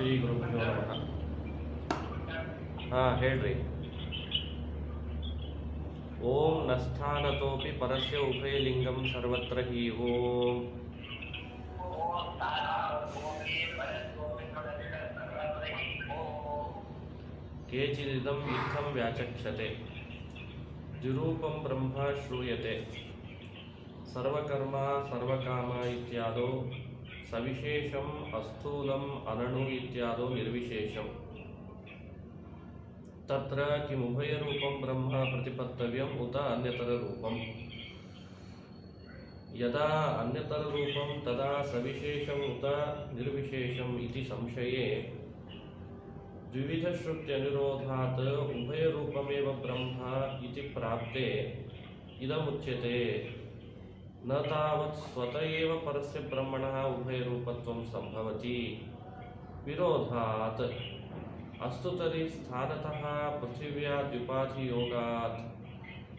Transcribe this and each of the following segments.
ಶ್ರೀ ಗುರುಭ್ಯೋ ನಮಃ ಹಾಂ ಹೇಳ್ರಿ ಓಂ ನಸ್ಥಾನತೋಪಿ ಪರಸ್ಯ ಉಭಯಲಿಂಗಂ ಸರ್ವತ್ರ ಹಿ ಓಂ ಕೇಚಿದಿದಂ ಇತ್ತಂ ವ್ಯಾಚಕ್ಷತೆ ದ್ವಿರೂಪಂ ಬ್ರಹ್ಮ ಶ್ರೂಯತೆ ಸರ್ವಕರ್ಮ ಸರ್ವಕಾಮ ಇತ್ಯಾದೋ सविशेषम अस्थूलम अनणु इत्यादो निर्विशेषम। तत्र किमुभयरूपं ब्रह्म प्रतिपत्तव्यम् उत अन्यतररूपम्। यदा अन्यतररूपं तदा सविशेषम् उत निर्विशेषम् इति संशये द्विविधश्रुत्यनुरोधात् उभयरूपमेव ब्रह्म इति प्राप्ते इदमुच्यते। न तावत् स्वत एव परस्य ब्रह्मणः विरोधात्। अस्तु तर्हि स्थानतः पृथिव्याद्युपाधियोगात्।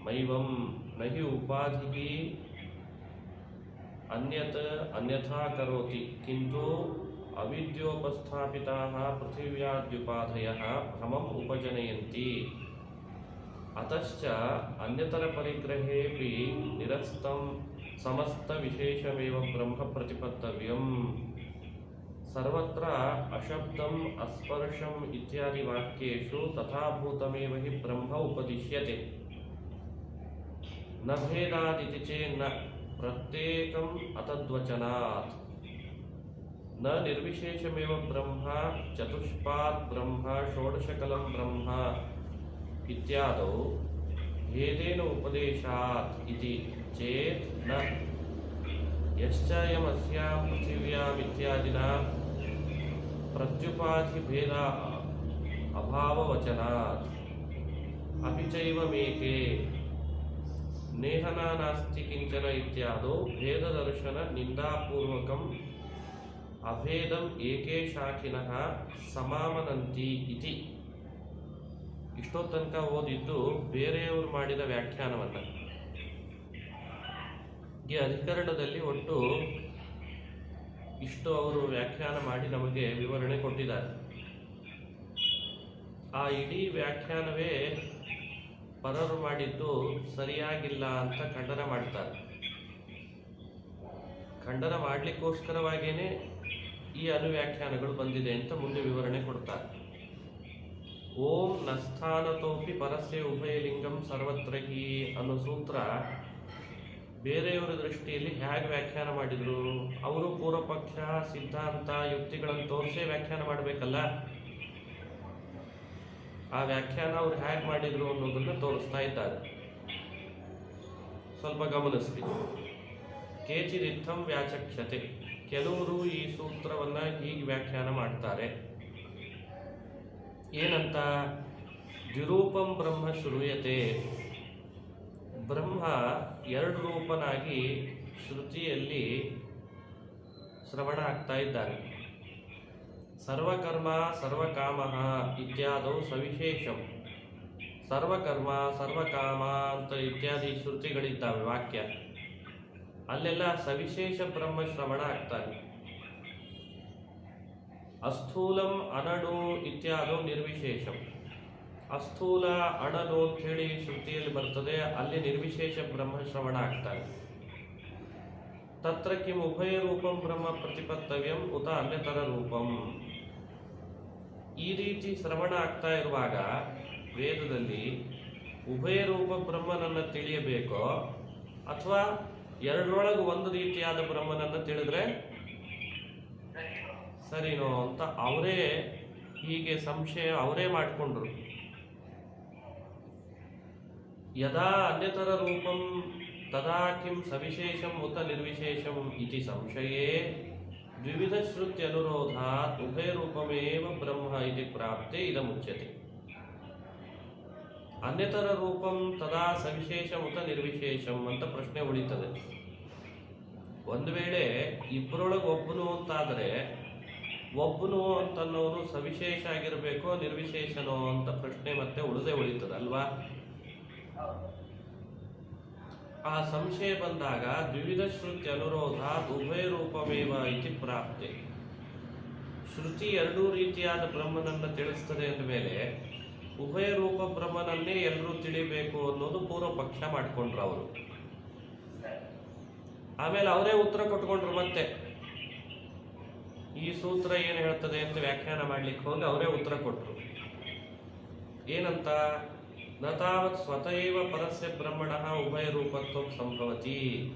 मैवं न हि अन्यथा करोति, किन्तु अविद्योपस्थापिताः पृथिव्याद्युपाधयः भ्रमम् उपजनयन्ति। अतश्च अन्यतरपरिग्रहेऽपि निरस्तं समस्तविशेषमेव ब्रह्म प्रतिपत्तव्यम् सर्वत्र अशब्दम्, अस्पर्शम् इत्यादि वाक्येषु तथाभूतमेव हि ब्रह्म उपदिश्यते। न भेदादिति चेन्न प्रत्येकम् अतद्वचनात्। न निर्विशेषमेव ब्रह्म चतुष्पात् ब्रह्म षोडशकलं ब्रह्म। ఇత్యాదో ఏదైన ఉపదేశాత్ ఇది చేత్ న. యశ్చయమస్యా పృథివ్యామిత్యాదినా ప్రత్యుపాధిభేద అభావవచనాత్. అపి చైవ నేహనా నాస్తి కించన ఇత్యాదో భేదదర్శన నిందాపూర్వకం అభేదం ఏకే శాఖిన సమామనంతి ఇది. ಇಷ್ಟೋ ತನಕ ಓದಿದ್ದು ಬೇರೆಯವರು ಮಾಡಿದ ವ್ಯಾಖ್ಯಾನವಲ್ಲ. ಈ ಅಧಿಕರಣದಲ್ಲಿ ಒಟ್ಟು ಇಷ್ಟು ಅವರು ವ್ಯಾಖ್ಯಾನ ಮಾಡಿ ನಮಗೆ ವಿವರಣೆ ಕೊಟ್ಟಿದ್ದಾರೆ. ಆ ಇಡೀ ವ್ಯಾಖ್ಯಾನವೇ ಪರರು ಮಾಡಿದ್ದು ಸರಿಯಾಗಿಲ್ಲ ಅಂತ ಖಂಡನ ಮಾಡ್ತಾರೆ. ಖಂಡನ ಮಾಡಲಿಕ್ಕೋಸ್ಕರವಾಗಿಯೇ ಈ ಅನುವ್ಯಾಖ್ಯಾನಗಳು ಬಂದಿದೆ ಅಂತ ಮುಂದೆ ವಿವರಣೆ ಕೊಡ್ತಾರೆ. ಓಂ ನಸ್ಥಾನತೋಪಿ ಪರಸ್ಯ ಉಭಯಲಿಂಗಂ ಸರ್ವತ್ರ ಹಿ ಅನ್ನೋ ಸೂತ್ರ ಬೇರೆಯವರ ದೃಷ್ಟಿಯಲ್ಲಿ ಹೇಗೆ ವ್ಯಾಖ್ಯಾನ ಮಾಡಿದರು? ಅವರು ಪೂರ್ವಪಕ್ಷ, ಸಿದ್ಧಾಂತ, ಯುಕ್ತಿಗಳನ್ನು ತೋರಿಸೇ ವ್ಯಾಖ್ಯಾನ ಮಾಡಬೇಕಲ್ಲ? ಆ ವ್ಯಾಖ್ಯಾನ ಅವ್ರು ಹೇಗೆ ಮಾಡಿದರು ಅನ್ನೋದನ್ನ ತೋರಿಸ್ತಾ ಇದ್ದಾರೆ. ಸ್ವಲ್ಪ ಗಮನಿಸ್ರಿ. ಕೇಚಿದಿತ್ತಂ ವ್ಯಾಚಕ್ಷತೆ ಕೆಲವರು ಈ ಸೂತ್ರವನ್ನು ಹೀಗೆ ವ್ಯಾಖ್ಯಾನ ಮಾಡ್ತಾರೆ. ಏನಂತ? ದ್ವಿರೂಪಂ ಬ್ರಹ್ಮ ಶ್ರೂಯತೆ. ಬ್ರಹ್ಮ ಎರಡು ರೂಪನಾಗಿ ಶ್ರುತಿಯಲ್ಲಿ ಶ್ರವಣ ಆಗ್ತಾ ಇದ್ದಾರೆ. ಸರ್ವಕರ್ಮ, ಸರ್ವಕಾಮ ಇತ್ಯಾದವು ಸವಿಶೇಷಂ. ಸರ್ವಕರ್ಮ, ಸರ್ವಕಾಮ ಅಂತ ಇತ್ಯಾದಿ ಶ್ರುತಿಗಳಿದ್ದಾವೆ ವಾಕ್ಯ. ಅಲ್ಲೆಲ್ಲ ಸವಿಶೇಷ ಬ್ರಹ್ಮ ಶ್ರವಣ ಆಗ್ತಾನೆ ಅಸ್ಥೂಲಂ ಅನಡು ಇತ್ಯಾದು ನಿರ್ವಿಶೇಷಂ. ಅಸ್ಥೂಲ ಅಣನು ಅಂಥೇಳಿ ಶ್ರುತಿಯಲ್ಲಿ ಬರ್ತದೆ, ಅಲ್ಲಿ ನಿರ್ವಿಶೇಷ ಬ್ರಹ್ಮ ಶ್ರವಣ ಆಗ್ತಾನೆ. ತತ್ರ ಕಿಂ ಉಭಯ ರೂಪಂ ಬ್ರಹ್ಮ ಪ್ರತಿಪತ್ತವ್ಯಂ ಉತ ಅನ್ಯತರ ರೂಪಂ. ಈ ರೀತಿ ಶ್ರವಣ ಆಗ್ತಾ ಇರುವಾಗ ವೇದದಲ್ಲಿ ಉಭಯ ರೂಪ ಬ್ರಹ್ಮನನ್ನು ತಿಳಿಯಬೇಕೋ ಅಥವಾ ಎರಡರೊಳಗೆ ಒಂದು ರೀತಿಯಾದ ಬ್ರಹ್ಮನನ್ನು ತಿಳಿದ್ರೆ ಸರಿನೋ ಅಂತ ಅವರೇ ಹೀಗೆ ಸಂಶಯ ಅವರೇ ಮಾಡಿಕೊಂಡ್ರು. ಯದಾ ಅನ್ಯತರ ರೂಪಂ ತದಾ ಕಿಂ ಸವಿಶೇಷಂ ಉತ ನಿರ್ವಿಶೇಷಂ ಇತಿ ಸಂಶಯೇ ದ್ವಿವಿಧ ಶ್ರುತ್ಯನುರೋಧಾತ್ ಉಭಯ ರೂಪಮೇವ ಬ್ರಹ್ಮ ಇತಿ ಪ್ರಾಪ್ತೆ ಇದಮುಚ್ಯತೆ ಅನ್ಯತರ ರೂಪಂ ತದಾ ಸವಿಶೇಷ ಉತ ನಿರ್ವಿಶೇಷಂ ಅಂತ ಪ್ರಶ್ನೆ ಉಳಿತದೆ. ಒಂದು ವೇಳೆ ಇಬ್ಬರೊಳಗೆ ಒಬ್ಬನು ಅಂತಾದರೆ ಒಬ್ಬನು ಅಂತನ್ನೋನು ಸವಿಶೇಷ ಆಗಿರಬೇಕೋ ನಿರ್ವಿಶೇಷನೋ ಅಂತ ಪ್ರಶ್ನೆ ಮತ್ತೆ ಉಳಿದೇ ಉಳಿತದೆ, ಅಲ್ವಾ? ಆ ಸಂಶಯ ಬಂದಾಗ ದ್ವಿವಿಧ ಶ್ರುತಿ ಅನುರೋಧ ಉಭಯ ರೂಪಮೇವ ಇತಿ ಪ್ರಾಪ್ತಿ. ಶ್ರುತಿ ಎರಡೂ ರೀತಿಯಾದ ಬ್ರಹ್ಮನನ್ನು ತಿಳಿಸ್ತದೆ ಅಂದ ಮೇಲೆ ಉಭಯ ರೂಪ ಬ್ರಹ್ಮನನ್ನೇ ಎಲ್ಲರೂ ತಿಳಿಬೇಕು ಅನ್ನೋದು ಪೂರ್ವ ಪಕ್ಷ ಮಾಡಿಕೊಂಡ್ರು ಅವರು. ಆಮೇಲೆ ಅವರೇ ಉತ್ತರ ಕೊಟ್ಕೊಂಡ್ರು ಮತ್ತೆ. ಈ ಸೂತ್ರ ಏನು ಹೇಳ್ತದೆ ಅಂತ ವ್ಯಾಖ್ಯಾನ ಮಾಡ್ಲಿಕ್ಕೆ ಹೋಗಿ ಅವರೇ ಉತ್ತರ ಕೊಟ್ಟರು ಏನಂತ? ನ ತಾವತ್ ಸ್ವತೈವ ಪರಸ್ಯ ಬ್ರಹ್ಮಣ ಉಭಯ ರೂಪತ್ವ ಸಂಭವತಿ.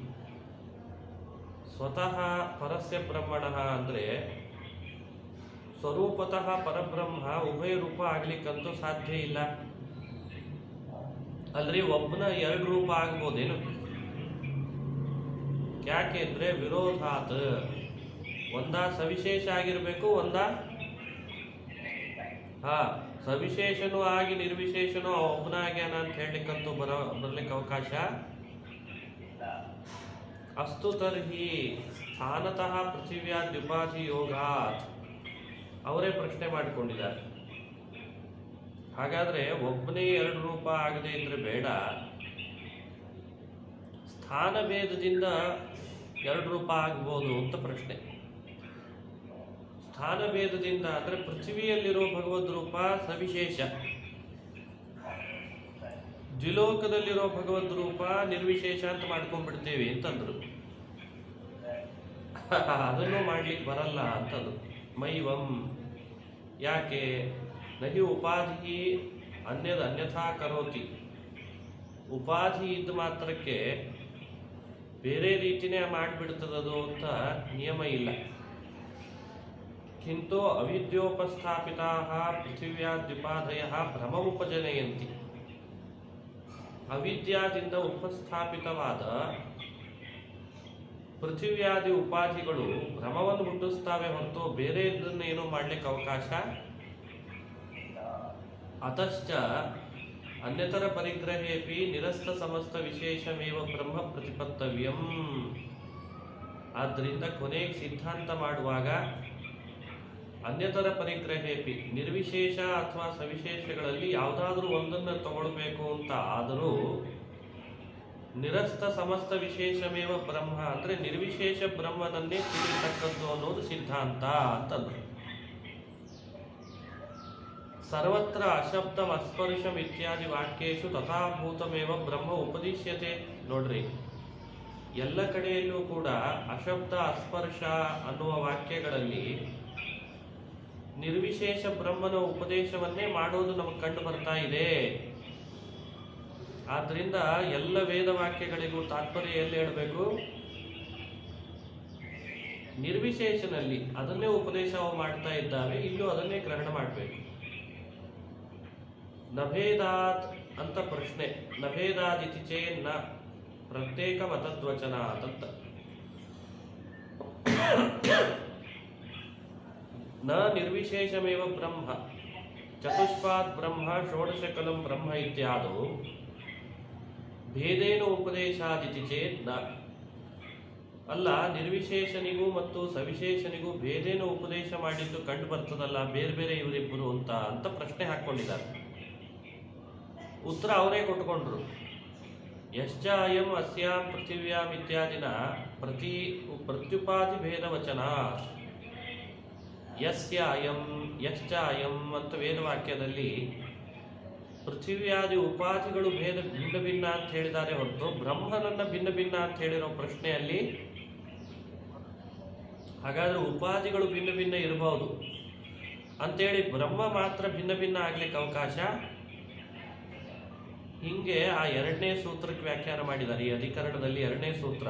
ಸ್ವತಃ ಪರಸ್ಯ ಬ್ರಹ್ಮಣ ಅಂದ್ರೆ ಸ್ವರೂಪತಃ ಪರಬ್ರಹ್ಮ ಉಭಯ ರೂಪ ಆಗ್ಲಿಕ್ಕಂತೂ ಸಾಧ್ಯ ಇಲ್ಲ. ಅಲ್ರಿ ಒಬ್ಬನ ಎರಡು ರೂಪ ಆಗ್ಬೋದೇನು? ಯಾಕೆ ಅಂದ್ರೆ ವಿರೋಧಾತ್. ಒಂದ ಸವಿಶೇಷ ಆಗಿರ್ಬೇಕು, ಒಂದ? ಹಾ, ಸವಿಶೇಷನು ಆಗಿ ನಿರ್ವಿಶೇಷನೂ ಒಬ್ಬನಾಗ್ಯಾನ ಅಂತ ಹೇಳಲಿಕ್ಕಂತೂ ಬರ, ಬರ್ಲಿಕ್ಕೆ ಅವಕಾಶ? ಅಸ್ತು ತರ್ಹಿ ಸ್ಥಾನತಃ ಪೃಥಿವ್ಯಾದ್ಯುಪಾಧಿ ಯೋಗಾತ್. ಅವರೇ ಪ್ರಶ್ನೆ ಮಾಡಿಕೊಂಡಿದ್ದಾರೆ. ಹಾಗಾದ್ರೆ ಒಬ್ಬನೇ ಎರಡು ರೂಪ ಆಗದೆ ಇದ್ರೆ ಬೇಡ. ಸ್ಥಾನ ಭೇದದಿಂದ ಎರಡು ರೂಪ ಆಗ್ಬೋದು ಅಂತ ಪ್ರಶ್ನೆ. ಸ್ಥಾನ ಭೇದದಿಂದ ಅಂದ್ರೆ ಪೃಥ್ವಿಯಲ್ಲಿರೋ ಭಗವದ್ ರೂಪ ಸವಿಶೇಷ. ದ್ವಿಲೋಕದಲ್ಲಿರೋ ಭಗವದ್ ರೂಪ ನಿರ್ವಿಶೇಷ ಅಂತ ಮಾಡ್ಕೊಂಡ್ಬಿಡ್ತೇವೆ ಅಂತಂದ್ರು. ಅದನ್ನು ಮಾಡ್ಲಿಕ್ಕೆ ಬರಲ್ಲ ಅಂತದು ಮೈವಂ. ಯಾಕೆ? ನಹಿ ಉಪಾಧಿ ಅನ್ಯದ ಅನ್ಯಥಾ ಕರೋತಿ. ಉಪಾಧಿ ಇದ್ದ ಮಾತ್ರಕ್ಕೆ ಬೇರೆ ರೀತಿನೇ ಮಾಡಿಬಿಡ್ತದದು ಅಂತ ನಿಯಮ ಇಲ್ಲ. ಕಿಂತು ಅವಿದ್ಯೋಪಸ್ಥಾಪಿತಾ ಪೃಥಿವ್ಯಾದ್ಯುಪಾಧಯ ಭ್ರಮವುಪಜನಯಂತಿ ಅವಿದ್ಯಾದಿಂದ ಉಪಸ್ಥಾಪಿತವಾದ ಪೃಥಿವ್ಯಾದಿ ಉಪಾಧಿಗಳು ಭ್ರಮವನ್ನು ಹುಟ್ಟಿಸ್ತಾವೆ ಹೊರತು ಬೇರೆ ಏನು ಮಾಡ್ಲಿಕ್ಕೆ ಅವಕಾಶ ಅತಶ್ಚ ಅನ್ಯತರ ಪರಿಗ್ರಹೇಪಿ ನಿರಸ್ತ ಸಮಸ್ತ ವಿಶೇಷಮೇವ ಬ್ರಹ್ಮ ಪ್ರತಿಪತ್ತವ್ಯಂ. ಆದ್ದರಿಂದ ಕೊನೆಗೆ ಸಿದ್ಧಾಂತ ಮಾಡುವಾಗ ಅನ್ಯತರ ಪರಿಗ್ರಹೇಪಿ, ನಿರ್ವಿಶೇಷ ಅಥವಾ ಸವಿಶೇಷಗಳಲ್ಲಿ ಯಾವುದಾದ್ರೂ ಒಂದನ್ನು ತಗೊಳ್ಬೇಕು ಅಂತ ಆದರೂ ನಿರಸ್ತ ಸಮಸ್ತ ವಿಶೇಷಮೇವ ಬ್ರಹ್ಮ ಅಂದರೆ ನಿರ್ವಿಶೇಷ ಬ್ರಹ್ಮನನ್ನೇ ತಿಳಿಯತಕ್ಕದ್ದು ಅನ್ನೋದು ಸಿದ್ಧಾಂತ ಅಂತಂದ್ರು. ಸರ್ವತ್ರ ಅಶಬ್ದಂ, ಅಸ್ಪರ್ಶಂ ಇತ್ಯಾದಿ ವಾಕ್ಯೇಶು ತಥಾಭೂತಮೇವ ಬ್ರಹ್ಮ ಉಪದಿಶ್ಯತೆ. ನೋಡ್ರಿ, ಎಲ್ಲ ಕಡೆಯಲ್ಲೂ ಕೂಡ ಅಶಬ್ದ, ಅಸ್ಪರ್ಶ ಅನ್ನುವ ವಾಕ್ಯಗಳಲ್ಲಿ ನಿರ್ವಿಶೇಷ ಬ್ರಹ್ಮನ ಉಪದೇಶವನ್ನೇ ಮಾಡೋದು ನಮಗೆ ಕಂಡು ಬರ್ತಾ ಇದೆ. ಆದ್ರಿಂದ ಎಲ್ಲ ವೇದ ವಾಕ್ಯಗಳಿಗೂ ತಾತ್ಪರ್ಯ ಎಲ್ಲಿ ಹೇಳಬೇಕು? ನಿರ್ವಿಶೇಷನಲ್ಲಿ. ಅದನ್ನೇ ಉಪದೇಶ ಮಾಡ್ತಾ ಇದ್ದಾವೆ. ಇಲ್ಲೂ ಅದನ್ನೇ ಗ್ರಹಣ ಮಾಡಬೇಕು. ನಭೇದಾತ್ ಅಂತ ಪ್ರಶ್ನೆ. ನಭೇದಾದಿತಿ ಚೇನ್ನ. ಪ್ರತ್ಯೇಕ ಮತದ್ವಚನ ಅಂತ. ನ ನಿರ್ವಿಶೇಷಮೇವ ಬ್ರಹ್ಮ. ಚತುಷ್ಪಾದ್ ಬ್ರಹ್ಮ, ಷೋಡಶಕಲಂ ಬ್ರಹ್ಮ ಇತ್ಯಾದವು ಭೇದೇನ ಉಪದೇಶಾದಿತಿ ಚೇತ್ನ. ಅಲ್ಲ, ನಿರ್ವಿಶೇಷನಿಗೂ ಮತ್ತು ಸವಿಶೇಷನಿಗೂ ಭೇದೇನ ಉಪದೇಶ ಮಾಡಿದ್ದು ಕಂಡು ಬರ್ತದಲ್ಲ, ಬೇರೆ ಬೇರೆ ಇವರಿಬ್ಬರು ಅಂತ ಅಂತ ಪ್ರಶ್ನೆ ಹಾಕ್ಕೊಂಡಿದ್ದಾರೆ. ಉತ್ತರ ಅವರೇ ಕೊಟ್ಕೊಂಡ್ರು ಯಶ್ಚ ಅಯಂ ಅಸ್ಯಾಂ ಪೃಥಿವ್ಯಾಂ ಇತ್ಯಾದಿನ ಪ್ರತಿ ಪ್ರತ್ಯುಪಾಧಿ ಭೇದವಚನ ಯಸ್ಯ ಅಯಂ ಯಶ್ಚ ಅಯಂ ಅಂತ ವೇದವಾಕ್ಯದಲ್ಲಿ ಪೃಥಿವ್ಯಾದಿ ಉಪಾಧಿಗಳು ಭೇದ ಭಿನ್ನ ಭಿನ್ನ ಅಂತ ಹೇಳಿದ್ದಾರೆ ಹೊರತು ಬ್ರಹ್ಮನನ್ನ ಭಿನ್ನ ಭಿನ್ನ ಅಂತ ಹೇಳಿರೋ ಪ್ರಶ್ನೆಯಲ್ಲಿ ಹಾಗಾದ್ರೆ ಉಪಾಧಿಗಳು ಭಿನ್ನ ಭಿನ್ನ ಇರಬಹುದು. ಅಂತೇಳಿ ಬ್ರಹ್ಮ ಮಾತ್ರ ಭಿನ್ನ ಭಿನ್ನ ಆಗ್ಲಿಕ್ಕೆ ಅವಕಾಶ? ಹಿಂಗೆ ಆ ಎರಡನೇ ಸೂತ್ರಕ್ಕೆ ವ್ಯಾಖ್ಯಾನ ಮಾಡಿದ್ದಾರೆ. ಈ ಅಧಿಕರಣದಲ್ಲಿ ಎರಡನೇ ಸೂತ್ರ.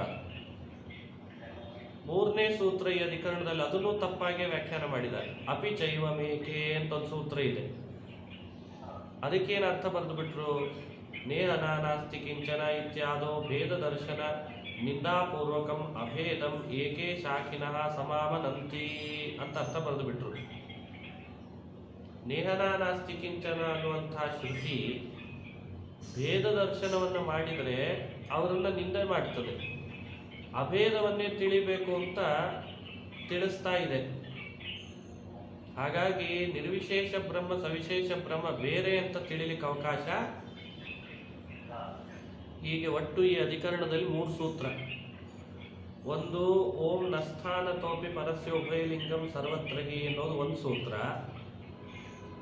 ಮೂರನೇ ಸೂತ್ರ ಈ ಅಧಿಕರಣದಲ್ಲಿ ಅದನ್ನು ತಪ್ಪಾಗಿ ವ್ಯಾಖ್ಯಾನ ಮಾಡಿದ್ದಾರೆ. ಅಪಿ ಚೈವ ಮೇಕೆ ಅಂತ ಒಂದು ಸೂತ್ರ ಇದೆ. ಅದಕ್ಕೇನು ಅರ್ಥ ಬರೆದು ಬಿಟ್ರು ನೇಹ ನಾನಾಸ್ತಿ ಕಿಂಚನ ಇತ್ಯಾದೋ ಭೇದ ದರ್ಶನ ನಿಂದಾಪೂರ್ವಕಂ ಅಭೇದಂ ಏಕೆ ಶಾಖಿನಃ ಸಮಾಮನಂತಿ ಅಂತ ಅರ್ಥ ಬರೆದು ಬಿಟ್ರು ನೇಹನಾನಾಸ್ತಿ ಕಿಂಚನ ಅನ್ನುವಂತಹ ಶ್ರುತಿ ಭೇದ ದರ್ಶನವನ್ನು ಮಾಡಿದರೆ ಅವರನ್ನು ನಿಂದೆ ಮಾಡ್ತದೆ. ಅಭೇದವನ್ನೇ ತಿಳಿಬೇಕು ಅಂತ ತಿಳಿಸ್ತಾ ಇದೆ. ಹಾಗಾಗಿ ನಿರ್ವಿಶೇಷ ಬ್ರಹ್ಮ, ಸವಿಶೇಷ ಬ್ರಹ್ಮ ಬೇರೆ ಅಂತ ತಿಳಿಲಿಕ್ಕೆ ಅವಕಾಶ ಹೀಗೆ ಒಟ್ಟು ಈ ಅಧಿಕರಣದಲ್ಲಿ ಮೂರು ಸೂತ್ರ. ಒಂದು, ಓಂ ನಸ್ಥಾನ ತೋಪಿ ಪರಸ್ಯ ಉಭಯಲಿಂಗಂ ಸರ್ವತ್ರಗಿ ಅನ್ನೋದು ಒಂದು ಸೂತ್ರ.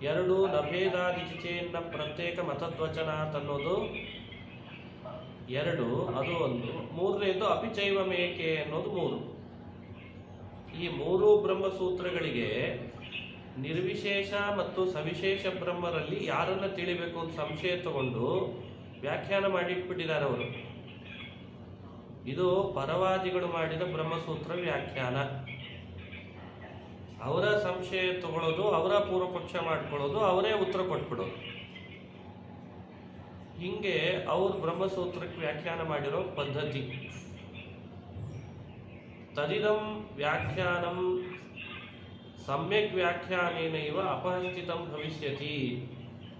ಎರಡು ನಭೇದಾದಿಚಿಚೇನ್ನ ಪ್ರತ್ಯೇಕ ಮತದ್ವಚನಾತ್ ಅನ್ನೋದು ಎರಡು, ಅದು ಒಂದು. ಮೂರನೇದು ಅಪಿಚೈವ ಮೇಕೆ ಅನ್ನೋದು ಮೂರು. ಈ ಮೂರು ಬ್ರಹ್ಮಸೂತ್ರಗಳಿಗೆ ನಿರ್ವಿಶೇಷ ಮತ್ತು ಸವಿಶೇಷ ಬ್ರಹ್ಮರಲ್ಲಿ ಯಾರನ್ನ ತಿಳಿಬೇಕು ಅಂತ ಸಂಶಯ ತಗೊಂಡು ವ್ಯಾಖ್ಯಾನ ಮಾಡಿಟ್ಬಿಟ್ಟಿದ್ದಾರೆ ಅವರು. ಇದು ಪರವಾದಿಗಳು ಮಾಡಿದ ಬ್ರಹ್ಮಸೂತ್ರ ವ್ಯಾಖ್ಯಾನ. ಅವರ ಸಂಶಯ ತಗೊಳ್ಳೋದು ಅವರ ಪೂರ್ವಪಕ್ಷ ಮಾಡ್ಕೊಳ್ಳೋದು, ಅವರೇ ಉತ್ತರ ಕೊಟ್ಬಿಡೋದು. ಹಿಂಗೆ ಅವ್ರು ಬ್ರಹ್ಮಸೂತ್ರಕ್ಕೆ ವ್ಯಾಖ್ಯಾನ ಮಾಡಿರೋ ಪದ್ಧತಿ. ತದಿದಂ ವ್ಯಾಖ್ಯಾನಂ ಸಮ್ಯಕ್ ವ್ಯಾಖ್ಯಾನೇನೈವ ಅಪಹಸ್ಥಿತಂ ಭವಿಷ್ಯತಿ.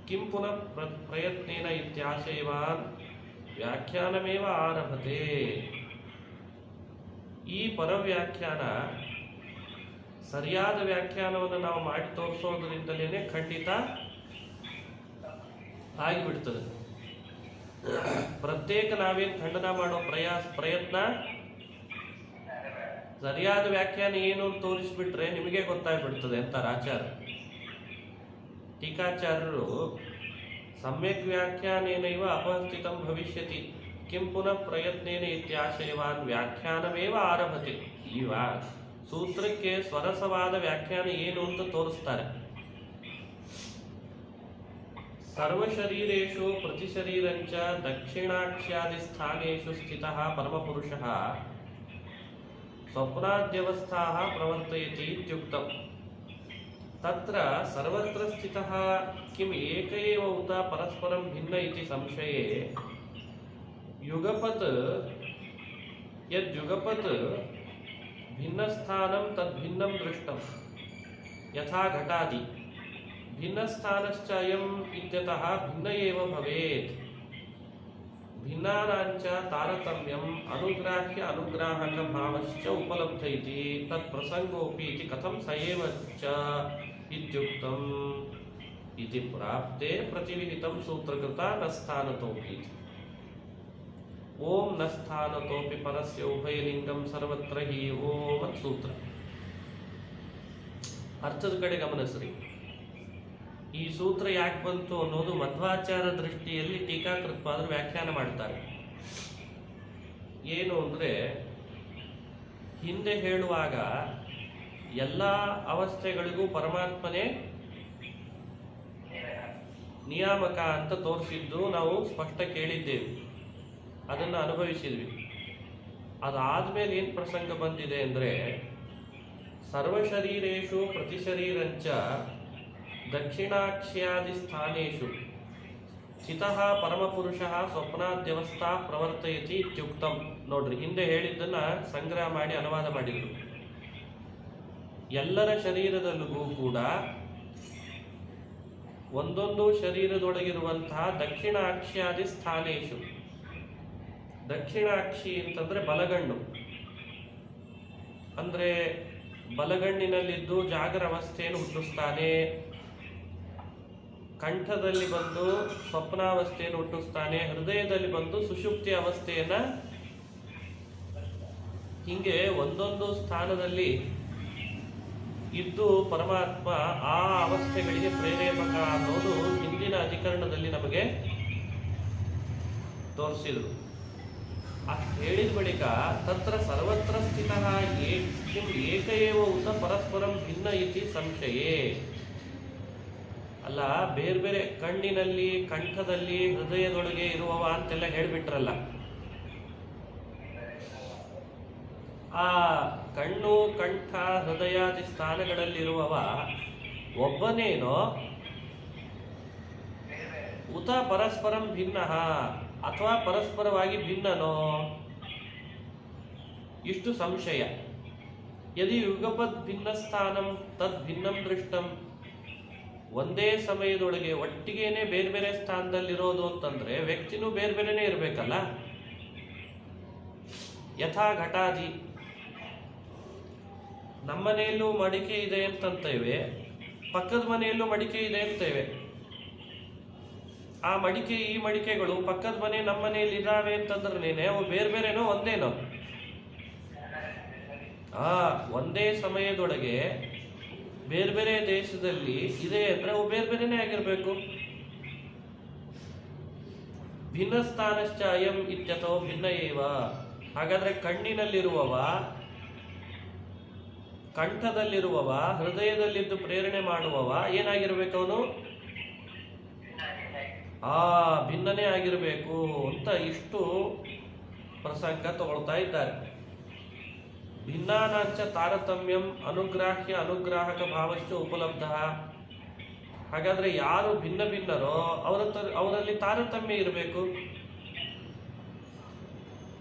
ಕಿಂ ಪುನಃ ಪ್ರ, ಪ್ರಯತ್ನೇನ ಇತ್ಯಾಶಯವಾನ್ ವ್ಯಾಖ್ಯಾನಮೇವ ಆರಭತೆ. ಈ ಪರವ್ಯಾಖ್ಯಾನ ಸರಿಯಾದ ವ್ಯಾಖ್ಯಾನವನ್ನು ನಾವು ಮಾಡಿ ತೋರಿಸೋದ್ರಿಂದಲೇ ಖಂಡಿತ ಆಗಿಬಿಡ್ತದೆ. ಪ್ರತ್ಯೇಕ ನಾವೇನು ಖಂಡನ ಮಾಡೋ ಪ್ರಯಾಸ ಪ್ರಯತ್ನ? ಸರಿಯಾದ ವ್ಯಾಖ್ಯಾನ ಏನು ಅಂತ ತೋರಿಸ್ಬಿಟ್ರೆ ನಿಮಗೆ ಗೊತ್ತಾಗ್ಬಿಡ್ತದೆ ಅಂತಾರೆ ಆಚಾರ್ಯ. ಟೀಕಾಚಾರ್ಯರು, ಸಮ್ಯಕ್ ವ್ಯಾಖ್ಯಾನೇನೈವ ಅಪಸ್ಥಿತಂ ಭವಿಷ್ಯತಿ? ಕಿಂ ಪುನಃ ಪ್ರಯತ್ನೇನ ಇತ್ಯಾಶಯವಾನ್ ವ್ಯಾಖ್ಯಾನವೇವ ಆರಭತೆ? ಈವ ಸೂತ್ರಕ್ಕೆ ಸ್ವರಸವಾದ ವ್ಯಾಖ್ಯಾನ ಏನು ಅಂತ ತೋರಿಸ್ತಾರೆ. सर्वशरीरेषु प्रतिशरीरञ्च दक्षिणाख्यादिस्थानेषु स्थितः परमपुरुषः स्वप्नाद्यवस्थाः प्रवर्तयति इत्युक्तम्। तत्र सर्वत्र स्थितः किम् एक एव उत परस्परं भिन्न इति संशये युगपत् यद्युगपत् भिन्नस्थानं तद्भिन्नं दृष्टं यथा घटादि। ಭಿನ್ನಸ್ಥಾನಶ್ಚಯಂ ಇತ್ಯತಃ ಭಿನ್ನ ಏವ ಭವೇತ್. ಭಿನ್ನಾನಾಂಚ ತಾರತಮ್ಯಂ ಅನುಗ್ರಾಹ್ಯ ಅನುಗ್ರಾಹಕ ಭಾವಶ್ಚ ಉಪಲಬ್ಧೈತಿ. ತತ್ ಪ್ರಸಂಗೋಪಿ ಇತಿ ಕಥಂ ಸಯೇವ ಚ ಇತ್ಯುಕ್ತಂ. ಇತಿ ಪ್ರಾಪ್ತೆ ಪ್ರತಿವಿಹಿತಂ ಸೂತ್ರಕೃತ ನ ಸ್ಥಾನತೋಪಿ ಓಂ ನ ಸ್ಥಾನತೋಪಿ ಪರಸ್ಯ ಉಭಯಲಿಂಗಂ ಸರ್ವತ್ರ ಹಿ ಓಮತ್ ಸೂತ್ರ. ಅರ್ಥದ ಕಡೆ ಗಮನಿಸ್ರಿ ಈ ಸೂತ್ರ ಯಾಕೆ ಬಂತು ಅನ್ನೋದು ಮಧ್ವಾಚಾರ ದೃಷ್ಟಿಯಲ್ಲಿ ಟೀಕಾಕೃತ್ವಾದರೂ ವ್ಯಾಖ್ಯಾನ ಮಾಡ್ತಾರೆ. ಏನು ಅಂದರೆ, ಹಿಂದೆ ಹೇಳುವಾಗ ಎಲ್ಲ ಅವಸ್ಥೆಗಳಿಗೂ ಪರಮಾತ್ಮನೇ ನಿಯಾಮಕ ಅಂತ ತೋರಿಸಿದ್ದು ನಾವು ಸ್ಪಷ್ಟ ಕೇಳಿದ್ದೇವೆ. ಅದನ್ನು ಅನುಭವಿಸಿದ್ವಿ. ಅದಾದಮೇಲೆ ಏನು ಪ್ರಸಂಗ ಬಂದಿದೆ ಅಂದರೆ ಸರ್ವಶರೀರೇಶು ಪ್ರತಿಶರೀರಂಚ ದಕ್ಷಿಣಾಕ್ಷ್ಯಾದಿ ಸ್ಥಾನೇಷು ಚಿತಃ ಪರಮಪುರುಷಃ ಸ್ವಪ್ನಾದ್ಯವಸ್ಥಾ ಪ್ರವರ್ತಯತಿ ಇತ್ಯುಕ್ತಂ. ನೋಡ್ರಿ, ಹಿಂದೆ ಹೇಳಿದ್ದನ್ನ ಸಂಗ್ರಹ ಮಾಡಿ, ಅನುವಾದ ಮಾಡಿದ್ರು. ಎಲ್ಲರ ಶರೀರದಲ್ಲೂ ಕೂಡ ಒಂದೊಂದು ಶರೀರದೊಳಗಿರುವಂತಹ ದಕ್ಷಿಣಾಕ್ಷ್ಯಾದಿ ಸ್ಥಾನೇಶು ದಕ್ಷಿಣಾಕ್ಷಿ ಅಂತಂದ್ರೆ ಬಲಗಣ್ಣು. ಅಂದ್ರೆ ಬಲಗಣ್ಣಿನಲ್ಲಿದ್ದು ಜಾಗರ ಅವಸ್ಥೆಯನ್ನು ಹುಟ್ಟಿಸ್ತಾನೆ ಕಂಠದಲ್ಲಿ ಬಂದು ಸ್ವಪ್ನಾವಸ್ಥೆಯನ್ನು ಹುಟ್ಟಿಸ್ತಾನೆ, ಹೃದಯದಲ್ಲಿ ಬಂದು ಸುಷುಪ್ತಿ ಅವಸ್ಥೆಯನ್ನ ಹಿಂಗೆ ಒಂದೊಂದು ಸ್ಥಾನದಲ್ಲಿ ಇದ್ದು ಪರಮಾತ್ಮ ಆ ಅವಸ್ಥೆಗಳಿಗೆ ಪ್ರೇರೇಪಕ ಅನ್ನೋದು ಹಿಂದಿನ ಅಧಿಕರಣದಲ್ಲಿ ನಮಗೆ ತೋರಿಸಿದ್ರು. ಅಷ್ಟು ಹೇಳಿದ ಬಳಿಕ ತತ್ರ ಸರ್ವತ್ರ ಸ್ಥಿತ ಏಕ ಏವ ಉತ ಪರಸ್ಪರಂ ಭಿನ್ನ ಇತಿ ಸಂಶಯೇ. ಅಲ್ಲ, ಬೇರೆ ಬೇರೆ ಕಣ್ಣಿನಲ್ಲಿ, ಕಂಠದಲ್ಲಿ, ಹೃದಯದೊಳಗೆ ಇರುವವ ಅಂತೆಲ್ಲ ಹೇಳ್ಬಿಟ್ರಲ್ಲ. ಆ ಕಣ್ಣು, ಕಂಠ, ಹೃದಯಾದಿ ಸ್ಥಾನಗಳಲ್ಲಿರುವವ ಒಬ್ಬನೇನೋ ಉತ ಪರಸ್ಪರಂ ಭಿನ್ನ ಅಥವಾ ಪರಸ್ಪರವಾಗಿ ಭಿನ್ನನೋ? ಇಷ್ಟು ಸಂಶಯ. ಯದಿ ಯುಗಪದ್ ಭಿನ್ನ ಸ್ಥಾನಂ ತದ್ ಭಿನ್ನಂ ದೃಷ್ಟಂ ಒಂದೇ ಸಮಯದೊಳಗೆ ಒಟ್ಟಿಗೆನೆ ಬೇರೆ ಬೇರೆ ಸ್ಥಾನದಲ್ಲಿರೋದು ಅಂತಂದ್ರೆ ವ್ಯಕ್ತಿನೂ ಬೇರೆ ಬೇರೆನೇ ಇರಬೇಕಲ್ಲ? ಯಥಾ ಘಟಾದಿ ನಮ್ಮನೆಯಲ್ಲೂ ಮಡಿಕೆ ಇದೆ ಅಂತಂತೇವೆ, ಪಕ್ಕದ ಮನೆಯಲ್ಲೂ ಮಡಿಕೆ ಇದೆ ಅಂತೇವೆ. ಆ ಮಡಿಕೆ, ಈ ಮಡಿಕೆಗಳು ಪಕ್ಕದ ಮನೆ ನಮ್ಮ ಮನೆಯಲ್ಲಿ ಇದಾವೆ ಅಂತಂದ್ರೇನೆ ಅವು ಬೇರೆ ಬೇರೆನೋ ಒಂದೇನೋ? ಆ, ಒಂದೇ ಸಮಯದೊಳಗೆ ಬೇರೆ ಬೇರೆ ದೇಶದಲ್ಲಿ ಇದೆ ಅಂದ್ರೆ ಅವು ಬೇರೆ ಬೇರೆನೇ ಆಗಿರ್ಬೇಕು. ಭಿನ್ನ ಸ್ಥಾನಶ್ಚ ಅಯಂ ಇತ್ಯಥೋ ಭಿನ್ನ ಏವ. ಹಾಗಾದ್ರೆ ಕಣ್ಣಿನಲ್ಲಿರುವವ, ಕಂಠದಲ್ಲಿರುವವ, ಹೃದಯದಲ್ಲಿದ್ದು ಪ್ರೇರಣೆ ಮಾಡುವವ ಏನಾಗಿರ್ಬೇಕು ಅವನು? ಆ, ಭಿನ್ನನೇ ಆಗಿರಬೇಕು ಅಂತ ಇಷ್ಟು ಪ್ರಸಂಗ ತಗೊಳ್ತಾ ಇದ್ದಾರೆ. ಭಿನ್ನಾನಾಂಚ ತಾರತಮ್ಯಂ ಅನುಗ್ರಾಹ್ಯ ಅನುಗ್ರಾಹಕ ಭಾವಶ್ಚ ಉಪಲಬ್ಧ. ಹಾಗಾದ್ರೆ ಯಾರು ಭಿನ್ನ ಭಿನ್ನರೋ ಅವರ ಅವರಲ್ಲಿ ತಾರತಮ್ಯ ಇರಬೇಕು?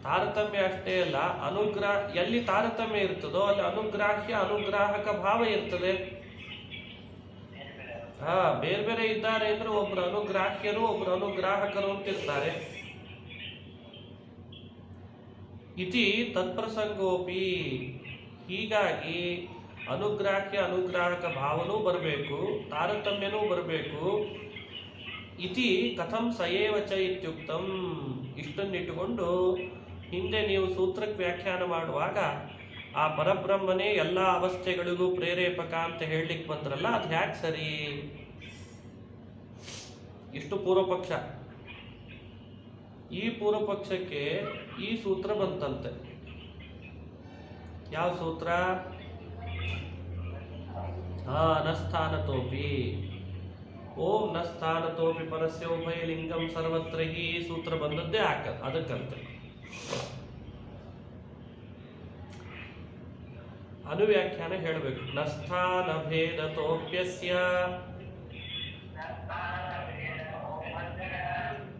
ತಾರತಮ್ಯ ಅಷ್ಟೇ ಅಲ್ಲ, ಅನುಗ್ರಹ ಎಲ್ಲಿ ತಾರತಮ್ಯ ಇರ್ತದೋ ಅಲ್ಲಿ ಅನುಗ್ರಾಹ್ಯ ಅನುಗ್ರಾಹಕ ಭಾವ ಇರ್ತದೆ. ಹಾ ಬೇರೆ ಬೇರೆ ಇದ್ದಾರೆ ಅಂದ್ರೆ ಒಬ್ರು ಅನುಗ್ರಾಹ್ಯರು, ಒಬ್ರು ಅನುಗ್ರಾಹಕರು ಅಂತ ಇತಿ ತತ್ಪ್ರಸಂಗೋಪಿ. ಹೀಗಾಗಿ ಅನುಗ್ರಾಹ್ಯ ಅನುಗ್ರಾಹಕ ಭಾವನೂ ಬರಬೇಕು, ತಾರತಮ್ಯನೂ ಬರಬೇಕು. ಇತಿ ಕಥಂ ಸಯೇವಚ ಇತ್ಯುಕ್ತಂ. ಇಷ್ಟನ್ನಿಟ್ಟುಕೊಂಡು ಹಿಂದೆ ನೀವು ಸೂತ್ರಕ್ಕೆ ವ್ಯಾಖ್ಯಾನ ಮಾಡುವಾಗ ಆ ಪರಬ್ರಹ್ಮನೇ ಎಲ್ಲ ಅವಸ್ಥೆಗಳಿಗೂ ಪ್ರೇರೇಪಕ ಅಂತ ಹೇಳಲಿಕ್ಕೆ ಬಂದ್ರಲ್ಲ ಅದು ಹ್ಯಾಕ್ ಸರಿ? ಇಷ್ಟು ಪೂರ್ವ ಪಕ್ಷ ಈ ಪೂರ್ವ ಪಕ್ಷಕ್ಕೆ ಈ ಸೂತ್ರ ಬಂತಂತೆ. ಯಾವ ಸೂತ್ರ? ಹಾ ನಸ್ಥಾನತೋಪಿ. ಓಂ ನಸ್ಥಾನತೋಪಿ ಪರಸ್ಯ ಉಭಯಲಿಂಗಂ ಸರ್ವತ್ರ ಈ ಸೂತ್ರ ಬಂದದ್ದೇ ಆಕ ಅದಕ್ಕಂತೆ. ಅನುವ್ಯಾಖ್ಯಾನ ಹೇಳಬೇಕು. ನಸ್ಥಾನ ಭೇದತೋಪ್ಯಸ್ಯ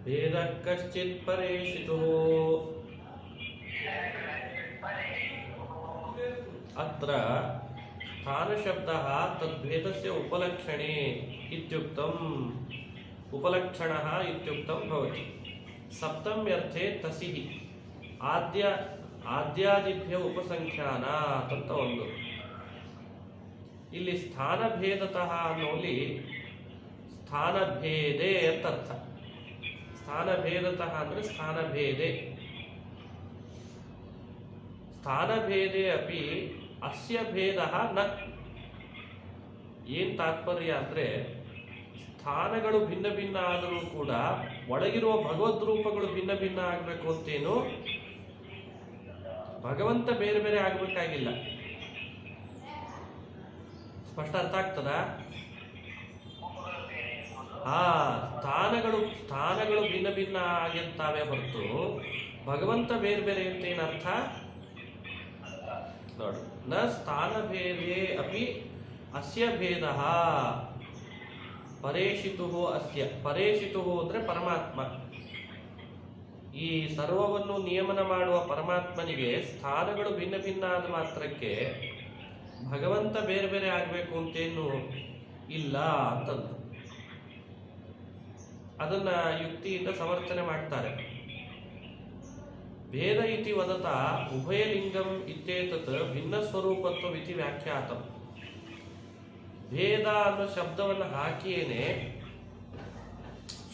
भेदः कश्चित् परेषितुः अत्र स्थानशब्दः तद्भेदस्य उपलक्षणे इत्युक्तम् उपलक्षणः इत्युक्तं भवति सप्तम्यर्थे तसिः ಆದ್ಯ ಆದ್ಯಾದಿಭ್ಯ ಉಪಸಂಖ್ಯಾನ ಅಂತ ಒಂದು ಇಲ್ಲಿ ಸ್ಥಾನಭೇದತಃ ಅನ್ನೋಲ್ಲಿ ಸ್ಥಾನಭೇದೆ ಅಂತ ಸ್ಥಾನಭೇದತಃ ಅಂದ್ರೆ ಸ್ಥಾನ ಭೇದೆ ಅಪಿ ಅಸ್ಯ ಭೇದ ನ. ಏನ್ ತಾತ್ಪರ್ಯ ಅಂದ್ರೆ ಸ್ಥಾನಗಳು ಭಿನ್ನ ಭಿನ್ನ ಆದರೂ ಕೂಡ ಒಳಗಿರುವ ಭಗವದ್ ರೂಪಗಳು ಭಿನ್ನ ಭಿನ್ನ ಆಗಬೇಕು ಅಂತೇನು ಭಗವಂತ ಬೇರೆ ಬೇರೆ ಆಗ್ಬೇಕಾಗಿಲ್ಲ. ಸ್ಪಷ್ಟ ಅರ್ಥ ಆಗ್ತದ? ಆ ಸ್ಥಾನಗಳು ಸ್ಥಾನಗಳು ಭಿನ್ನ ಭಿನ್ನ ಆಗಿರ್ತಾವೆ ಹೊರತು ಭಗವಂತ ಬೇರೆ ಬೇರೆ ಅಂತ ಏನರ್ಥ ನೋಡು. ನ ಸ್ಥಾನ ಭೇದೆ ಅಪಿ ಅಸ್ಯ ಭೇದ. ಪರೇಶಿತು ಅಸ್ಯ. ಪರೇಶಿತು ಅಂದ್ರೆ ಪರಮಾತ್ಮ. ಈ ಸರ್ವವನ್ನು ನಿಯಮನ ಮಾಡುವ ಪರಮಾತ್ಮನಿಗೆ ಸ್ಥಾನಗಳು ಭಿನ್ನ ಭಿನ್ನ ಆದ ಮಾತ್ರಕ್ಕೆ ಭಗವಂತ ಬೇರೆ ಬೇರೆ ಆಗಬೇಕು ಅಂತೇನು ಇಲ್ಲ ಅಂತಂದು ಅದನ್ನ ಯುಕ್ತಿಯಿಂದ ಸಮರ್ಥನೆ ಮಾಡ್ತಾರೆ. ಭೇದ ಇತಿ ವದತ ಉಭಯಲಿಂಗಂ ಇತ್ಯೇತತ್ ಭಿನ್ನ ಸ್ವರೂಪತ್ವವಿತಿ ವ್ಯಾಖ್ಯಾತಂ. ಭೇದ ಅನ್ನೋ ಶಬ್ದವನ್ನು ಹಾಕಿಯೇನೆ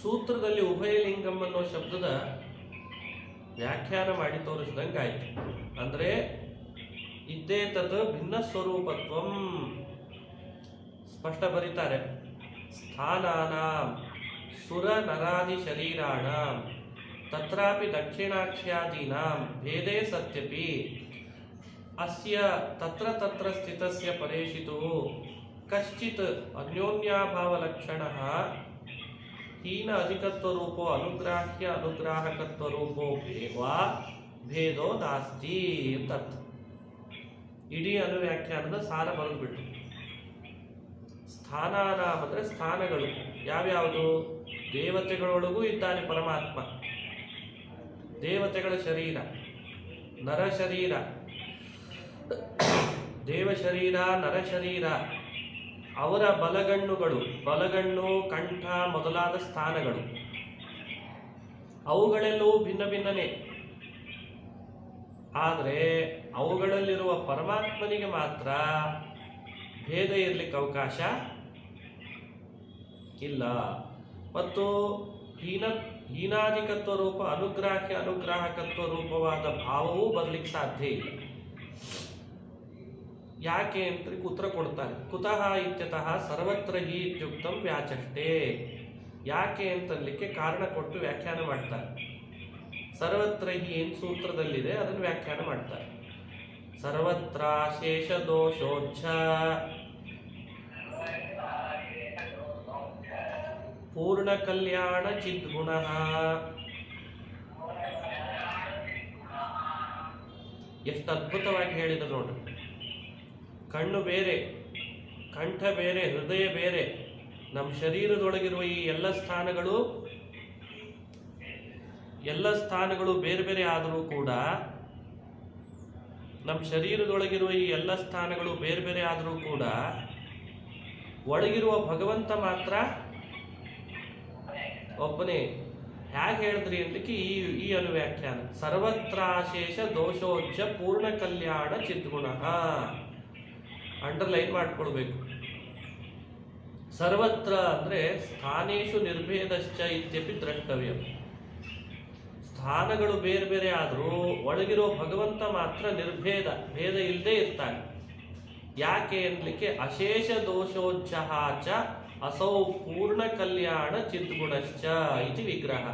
ಸೂತ್ರದಲ್ಲಿ ಉಭಯಲಿಂಗಂ ಅನ್ನೋ ಶಬ್ದದ ವ್ಯಾಖ್ಯಾನ ಮಾಡಿ ತೋರಿಸಿದಂಗಾಯ್ತು. ಅಂದ್ರೆ ಇದ್ದೇತತ್ ಭಿನ್ನ ಸ್ವರೂಪತ್ವಂ. ಸ್ಪಷ್ಟ ಬರೀತಾರೆ. ಸ್ಥಾನಾನಾಂ. ಸುರ तत्रापि दक्षिणाख्यादीनां ತತ್ರಾಪಿ ದಕ್ಷಿಣಾಖ್ಯಾದೀನಾಂ ಭೇದೇ ಸತ್ಯಪಿ ಅಸ್ಯ ತತ್ರ ತತ್ರ ಸ್ಥಿತಸ್ಯ ಪರೇಶಿತು ಕಶ್ಚಿತ್ अधिकत्वरूपो ಅನುಗ್ರಾಹ್ಯ ಅನುಗ್ರಾಹಕತ್ವರೂಪೋ ವಾ ಭೇದೋ ನಾಸ್ತಿ ಅಂತ ಅರ್ಥ ಇಡೀ ಅನುವ್ಯಾಖ್ಯಾನದ ಸಾರ ಬಂದ್ಬಿಟ್ಟು ಸ್ಥಾನಾನಾಮ್ ಅಂದ್ರೆ ಸ್ಥಾನಗಳು, ಯಾವ್ಯಾವುದು? ದೇವತೆಗಳೊಳಗೂ ಇದ್ದಾನೆ ಪರಮಾತ್ಮ. ದೇವತೆಗಳ ಶರೀರ, ನರ ಶರೀರ, ದೇವ ಶರೀರ, ನರ ಶರೀರ, ಅವರ ಬಲಗಣ್ಣುಗಳು, ಬಲಗಣ್ಣು, ಕಂಠ ಮೊದಲಾದ ಸ್ಥಾನಗಳು. ಅವುಗಳೆಲ್ಲವೂ ಭಿನ್ನ ಭಿನ್ನನೇ. ಆದರೆ ಅವುಗಳಲ್ಲಿರುವ ಪರಮಾತ್ಮನಿಗೆ ಮಾತ್ರ ಭೇದ ಇರಲಿಕ್ಕೆ ಅವಕಾಶ ಇಲ್ಲ. ಮತ್ತು ಹೀನ ಹೀನಾಧಿಕತ್ವ ರೂಪ, ಅನುಗ್ರಹಕ್ಕೆ ಅನುಗ್ರಾಹಕತ್ವ ರೂಪವಾದ ಭಾವವೂ ಬರಲಿಕ್ಕೆ ಸಾಧ್ಯ ಇಲ್ಲ. ಯಾಕೆ ಅಂತ ಉತ್ತರ ಕೊಡ್ತಾರೆ. ಕುತಃ ಇತ್ಯತಃ ಸರ್ವತ್ರ ಹಿ ಇತ್ಯುಕ್ತಂ ವ್ಯಾಚಷ್ಟೇ. ಯಾಕೆ ಅಂತನ್ಲಿಕ್ಕೆ ಕಾರಣ ಕೊಟ್ಟು ವ್ಯಾಖ್ಯಾನ ಮಾಡ್ತಾರೆ. ಸರ್ವತ್ರ ಹಿ ಏನು ಸೂತ್ರದಲ್ಲಿದೆ ಅದನ್ನು ವ್ಯಾಖ್ಯಾನ ಮಾಡ್ತಾರೆ. ಸರ್ವತ್ರ ಶೇಷ ದೋಷೋಚ್ಛ ಪೂರ್ಣ ಕಲ್ಯಾಣ ಚಿದ್ಗುಣ. ಎಷ್ಟು ಅದ್ಭುತವಾಗಿ ಹೇಳಿದ್ರು ನೋಡ್ರಿ. ಕಣ್ಣು ಬೇರೆ, ಕಂಠ ಬೇರೆ, ಹೃದಯ ಬೇರೆ, ನಮ್ಮ ಶರೀರದೊಳಗಿರುವ ಈ ಎಲ್ಲ ಸ್ಥಾನಗಳು ಎಲ್ಲ ಸ್ಥಾನಗಳು ಬೇರೆ ಬೇರೆ ಆದರೂ ಕೂಡ, ನಮ್ಮ ಶರೀರದೊಳಗಿರುವ ಈ ಎಲ್ಲ ಸ್ಥಾನಗಳು ಬೇರೆ ಬೇರೆ ಆದರೂ ಕೂಡ, ಒಳಗಿರುವ ಭಗವಂತ ಮಾತ್ರ ಒಬ್ಬನೇ ಹೇಗೆ ಹೇಳಿದ್ರಿ ಅನ್ಲಿಕ್ಕೆ ಈ ಈ ಅನುವ್ಯಾಖ್ಯಾನ. ಸರ್ವತ್ರಾಶೇಷ ದೋಷೋಚ್ಚ ಪೂರ್ಣ ಕಲ್ಯಾಣ ಚಿದ್ಗುಣ. ಅಂಡರ್ಲೈನ್ ಮಾಡ್ಕೊಳ್ಬೇಕು ಸರ್ವತ್ರ ಅಂದ್ರೆ ಸ್ಥಾನೇಶು ನಿರ್ಭೇದಶ್ಚ ಇತ್ಯಪಿ ದ್ರಷ್ಟವ್ಯ. ಸ್ಥಾನಗಳು ಬೇರೆ ಬೇರೆ ಆದರೂ ಒಳಗಿರೋ ಭಗವಂತ ಮಾತ್ರ ನಿರ್ಭೇದ, ಭೇದ ಇಲ್ಲದೆ ಇರ್ತಾನೆ. ಯಾಕೆ ಅನ್ಲಿಕ್ಕೆ ಅಶೇಷ ದೋಷೋಚ್ಚ ಅಸೌ ಪೂರ್ಣ ಕಲ್ಯಾಣ ಚಿದ್ಗುಣಶ್ಚ ಇತಿ ವಿಗ್ರಹ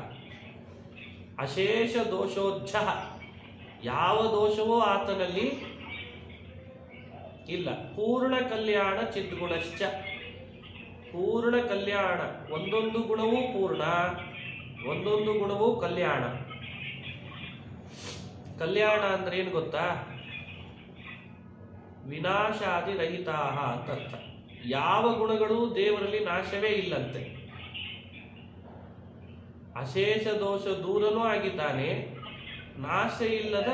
ಅಶೇಷ ದೋಷೋಚ್ಛ ಯಾವ ದೋಷವೂ ಆತನಲ್ಲಿ ಇಲ್ಲ. ಪೂರ್ಣ ಕಲ್ಯಾಣ ಚಿದ್ಗುಣಶ್ಚ. ಪೂರ್ಣ ಕಲ್ಯಾಣ ಒಂದೊಂದು ಗುಣವೂ ಪೂರ್ಣ, ಒಂದೊಂದು ಗುಣವೂ ಕಲ್ಯಾಣ. ಕಲ್ಯಾಣ ಅಂದ್ರೆ ಏನು ಗೊತ್ತಾ? ವಿನಾಶಾದಿ ರಹಿತಾಹ ಅಂತ ಅರ್ಥ. ಯಾವ ಗುಣಗಳು ದೇವರಲ್ಲಿ ನಾಶವೇ ಇಲ್ಲಂತೆ. ಅಶೇಷ ದೋಷ ದೂರನೂ ಆಗಿದ್ದಾನೆ, ನಾಶ ಇಲ್ಲದ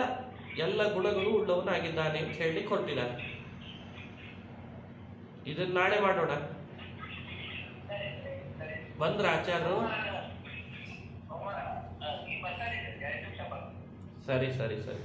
ಎಲ್ಲ ಗುಣಗಳು ಉಳ್ಳವನಾಗಿದ್ದಾನೆ ಅಂತ ಹೇಳಿ ಕೊಟ್ಟಿದ್ದಾರೆ. ಇದನ್ನ ನಾಳೆ ಮಾಡೋಣ. ಬಂದ್ರ ಆಚಾರ್ಯರು ಸರಿ ಸರಿ ಸರಿ.